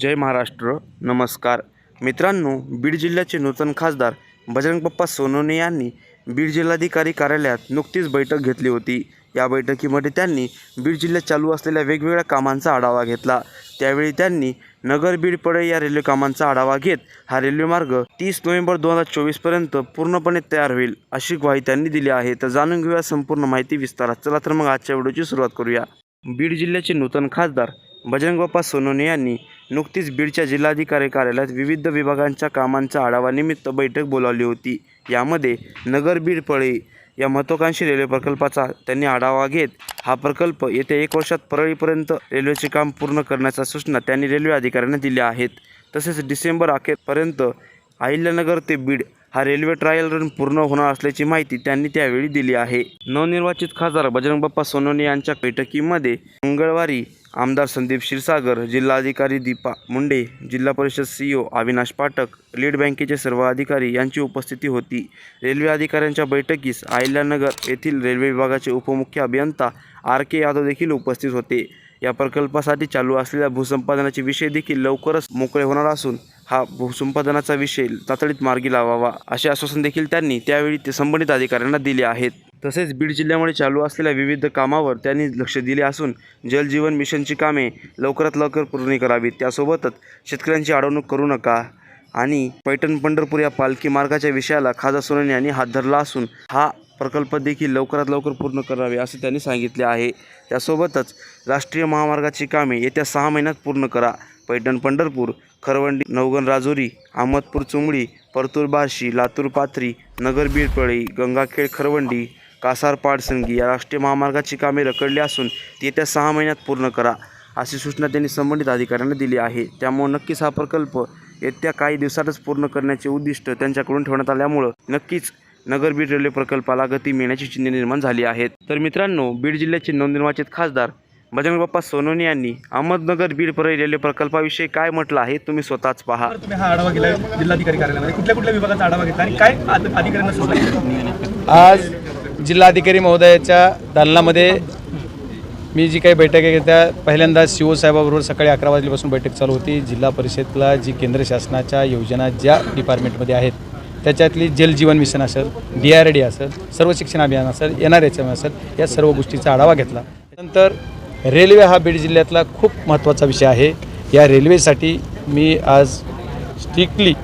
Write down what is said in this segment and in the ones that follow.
जय महाराष्ट्र नमस्कार. मित्रांनो बीड जिल्ह्याचे नूतन खासदार बजरंग सोनोने सोनवणे यांनी बीड जिल्हाधिकारी कार्यालयात नुकतीच बैठक घेतली होती. या बैठकीमध्ये त्यांनी बीड जिल्ह्यात चालू असलेल्या वेगवेगळ्या कामांचा आढावा घेतला. त्यावेळी त्यांनी नगर बीड पडे या रेल्वे कामांचा आढावा घेत हा रेल्वे मार्ग तीस नोव्हेंबर दोन हजार चोवीसपर्यंत पूर्णपणे तयार होईल अशी ग्वाही त्यांनी दिली आहे. तर जाणून घेऊया संपूर्ण माहिती विस्तारात. चला तर मग आजच्या व्हिडिओची सुरुवात करूया. बीड जिल्ह्याचे नूतन खासदार बजरंग बाप्पा सोनवणे यांनी नुकतीच बीडच्या जिल्हाधिकारी कार्यालयात विविध विभागांच्या कामांचा आढावानिमित्त बैठक बोलावली होती. यामध्ये नगर बीड पळी या महत्त्वाकांक्षी रेल्वे प्रकल्पाचा त्यांनी आढावा घेत हा प्रकल्प येत्या एक वर्षात परळीपर्यंत रेल्वेचे काम पूर्ण करण्याच्या सूचना त्यांनी रेल्वे अधिकाऱ्यांना दिल्या आहेत. तसेच डिसेंबर अखेरपर्यंत अहिल्यानगर ते बीड हा रेल्वे ट्रायल रन पूर्ण होणार असल्याची माहिती त्यांनी त्यावेळी दिली आहे. नवनिर्वाचित खासदार बजरंगबाप्पा सोनोने सोनवणे यांच्या बैठकीमध्ये मंगळवारी आमदार संदीप क्षीरसागर जिल्हाधिकारी Deepa Munde Zilla Parishad C O Avinash Pathak lead बँकेचे सर्व अधिकारी यांची उपस्थिती होती. रेल्वे अधिकाऱ्यांच्या बैठकीस आहिल्यानगर येथील रेल्वे विभागाचे उपमुख्य अभियंता आर के यादव देखील उपस्थित होते. या प्रकल्पासाठी चालू असलेल्या भूसंपादनाचे विषय देखील लवकरच मोकळे होणार असून हा भूसंपादनाचा विषय तातडीत मार्गी लावावा असे आश्वासन देखील त्यांनी त्यावेळी ते संबंधित अधिकाऱ्यांना दिले आहेत. तसेच बीड जिल्ह्यामध्ये चालू असलेल्या विविध कामावर त्यांनी लक्ष दिले असून जलजीवन मिशनची कामे लवकरात लवकर पूर्ण करावीत. त्यासोबतच शेतकऱ्यांची अडवणूक करू नका आणि पैठण पंढरपूर या पालखी मार्गाच्या विषयाला खासदार सोनवणे यांनी हात धरला असून हा प्रकल्प देखील लवकरात लवकर पूर्ण करावे असे त्यांनी सांगितले आहे. त्यासोबतच राष्ट्रीय महामार्गाची कामे येत्या सहा महिन्यात पूर्ण करा. पैठण पंढरपूर खरवंडी नवगण राजुरी अहमदपूर चुंबळी परतूर बार्शी लातूर पाथरी नगर बीडपळी गंगाखेड खरवंडी कासार पाडसंगी या राष्ट्रीय महामार्गाची कामे रखडली असून ती येत्या सहा महिन्यात पूर्ण करा अशी सूचना त्यांनी संबंधित अधिकाऱ्यांना दिली आहे. त्यामुळे नक्कीच हा प्रकल्प येत्या काही दिवसातच पूर्ण करण्याचे उद्दिष्ट त्यांच्याकडून ठेवण्यात आल्यामुळं नक्कीच नगर बीड रेल्वे प्रकल्पाला गती मिळण्याची चिन्हे निर्माण झाली आहेत. तर मित्रांनो बीड जिल्ह्याचे नवनिर्वाचित खासदार बजरंग बाप्पा सोनवणे यांनी अहमदनगर बीड परळी रेल्वे प्रकल्पाविषयी काय म्हटलं आहे तुम्ही स्वतःच पहा. तुम्ही हा आढावा गेला जिल्हाधिकारी कार्यालयामध्ये. कुठल्या कुठल्या विभागाचा आढावा घेतला आणि काय अधिकाऱ्यांना? आज जिल्हाधिकारी महोदयाच्या दालनामध्ये मी जी काही बैठक आहे त्या पहिल्यांदा सी साहेबाबरोबर सकाळी अकरा वाजल्यापासून बैठक चालू होती. जिल्हा परिषदला जी केंद्र शासनाच्या योजना ज्या डिपार्टमेंटमध्ये आहेत त्याच्यातली जलजीवन मिशन असेल डी आर डी असेल सर्व शिक्षण अभियान असेल एन आर एच एम असेल या सर्व गोष्टीचा आढावा घेतला. नंतर रेल्वे हा बीड जिल्ह्यातला खूप महत्त्वाचा विषय आहे. या रेल्वेसाठी मी आज स्ट्रिक्टली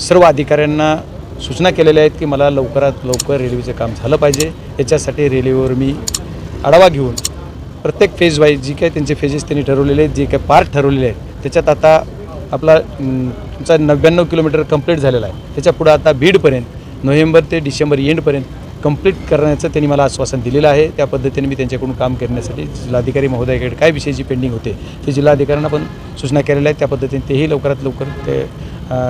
सर्व अधिकाऱ्यांना सूचना केलेल्या आहेत की मला लवकरात लवकर रेल्वेचं काम झालं पाहिजे. याच्यासाठी रेल्वेवर मी आढावा घेऊन प्रत्येक फेज वाईज जी काही त्यांचे फेजेस त्यांनी ठरवलेले आहेत जे काही पार्ट ठरवलेले आहेत त्याच्यात आता आपला तुमचा नव्याण्णव किलोमीटर कंप्लीट झालेला आहे. त्याच्यापुढं आता बीडपर्यंत नोव्हेंबर ते डिसेंबर एंडपर्यंत कंप्लीट करण्याचं त्यांनी मला आश्वासन दिलेलं आहे. त्या पद्धतीने मी त्यांच्याकडून काम करण्यासाठी जिल्हाधिकारी महोदयाकडे काय विषयी जी पेंडिंग होते ते जिल्हाधिकाऱ्यांना पण सूचना केलेल्या आहेत. त्या पद्धतीने तेही लवकरात लवकर ते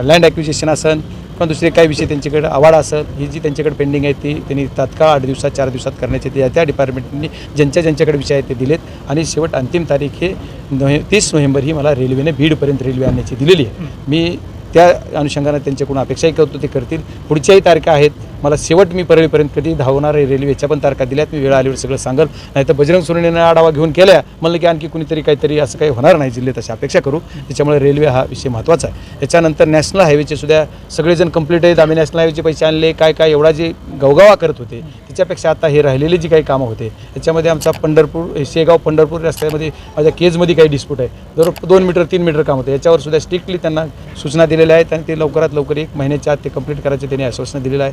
लँड ॲक्विजिशन असेल किंवा दुसरे काही विषय त्यांच्याकडे आवाड असेल ही जी त्यांच्याकडे पेंडिंग आहे ती त्यांनी तात्काळ आठ दिवसात चार दिवसात करण्याचे ते त्या डिपार्टमेंटनी ज्यांच्या ज्यांच्याकडे विषय आहेत ते दिलेत. आणि शेवट अंतिम तारीख हे नोव्हे तीस नोव्हेंबर ही मला रेल्वेने बीडपर्यंत रेल्वे आणण्याची दिलेली आहे. मी त्या अनुषंगाने त्यांच्याकडून अपेक्षाही करतो ते करतील. पुढच्याही तारखा आहेत. मला शेवट मी परळीपर्यंत कधी धावणार आहे रेल्वेच्या पण तारखा दिल्यात. मी वेळ आल्यावर सगळं सांगल. नाही तर बजरंग सोनवणेनं आढावा घेऊन केल्या. म्हणलं की आणखी कुणीतरी काहीतरी असं काही होणार नाही जिल्ह्यात अशी अपेक्षा करू. त्याच्यामुळे रेल्वे हा विषय महत्त्वाचा आहे. याच्यानंतर नॅशनल हायवेचे सुद्धा सगळेजण कंप्लीट आहेत. आम्ही नॅशनल हायवेचे पैसे आणले. काय काय एवढा जे गवगावा करत होते त्याच्यापेक्षा आता हे राहिलेले जी काही कामं होते याच्यामध्ये आमचा पंढरपूर शेगाव पंढरपूर रस्त्यामध्ये माझ्या केजमध्ये काही डिस्प्यूट आहे. दर दोन मीटर तीन मीटर काम होते. याच्यावर सुद्धा स्ट्रिक्टली त्यांना सूचना दिलेल्या आहेत आणि ते लवकरात लवकर एक महिन्याच्या आत ते कंप्लीट करायचे त्यांनी आश्वासन दिलेलं आहे.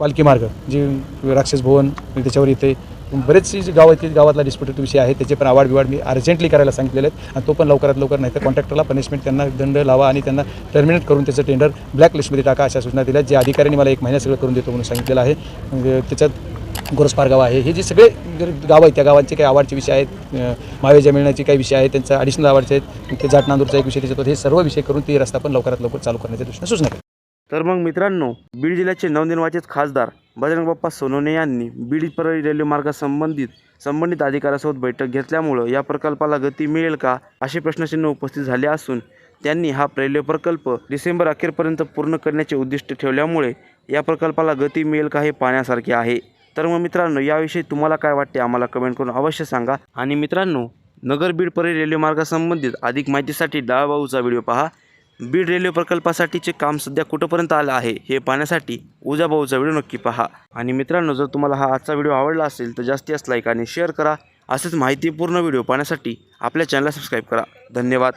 पालखी मार्ग जी राक्षस भवन त्याच्यावर इथे बरेचशी जी गाव आहेत गावातला डिस्प्युटेड विषय आहे त्याचे पण आवाड बिवाड मी अर्जंटली करायला सांगितलेले आहेत. आणि तो पण लवकरात लवकर नाही तर कॉन्ट्रॅक्टरला पनिशमेंट त्यांना दंड लावा आणि त्यांना टर्मिनेट करून त्याचं टेंडर ब्लॅक लिस्टमध्ये टाका अशा सूचना दिल्या जे अधिकाऱ्यांनी मला एक महिना सगळं करून देतो म्हणून सांगितलेलं आहे. म्हणजे त्याच्यात गोरसपार गाव आहे. हे जे सगळे जर गावं आहेत त्या गावांचे काही आवडचे विषय आहेत मावेजा मिळण्याचे काही विषय आहेत त्यांचा ॲडिशनल आवडचे आहेत ते जाट नांदूरचा एक विषय त्याच्यात हे सर्व विषय करून ते रस्ता पण लवकरात लवकर चालू करण्याच्या दृष्टीने सूचना तर मग मित्रांनो बीड जिल्ह्याचे नवनिर्वाचित खासदार बजरंग बाप्पा सोनवणे यांनी बीड परळी रेल्वे मार्गासंबंधित संबंधित अधिकाऱ्यासोबत बैठक घेतल्यामुळं या प्रकल्पाला गती मिळेल का असे प्रश्नचिन्ह उपस्थित झाले असून त्यांनी हा रेल्वे प्रकल्प डिसेंबर अखेरपर्यंत पूर्ण करण्याचे उद्दिष्ट ठेवल्यामुळे या प्रकल्पाला गती मिळेल का हे पाहण्यासारखे आहे. तर मग मित्रांनो याविषयी तुम्हाला काय वाटते आम्हाला कमेंट करून अवश्य सांगा. आणि मित्रांनो नगर बीड परळी रेल्वे मार्गासंबंधित अधिक माहितीसाठी डाळबाऊचा व्हिडिओ पहा. बीड रेल्वे प्रकल्पासाठीचे काम सध्या कुठंपर्यंत आलं आहे हे पाहण्यासाठी उजाभाऊचा व्हिडिओ नक्की पहा. आणि मित्रांनो जर तुम्हाला हा आजचा व्हिडिओ आवडला असेल तर जास्ती जास्त लाईक आणि शेअर करा. असेच माहितीपूर्ण व्हिडिओ पाहण्यासाठी आपल्या चॅनलला सबस्क्राईब करा. धन्यवाद.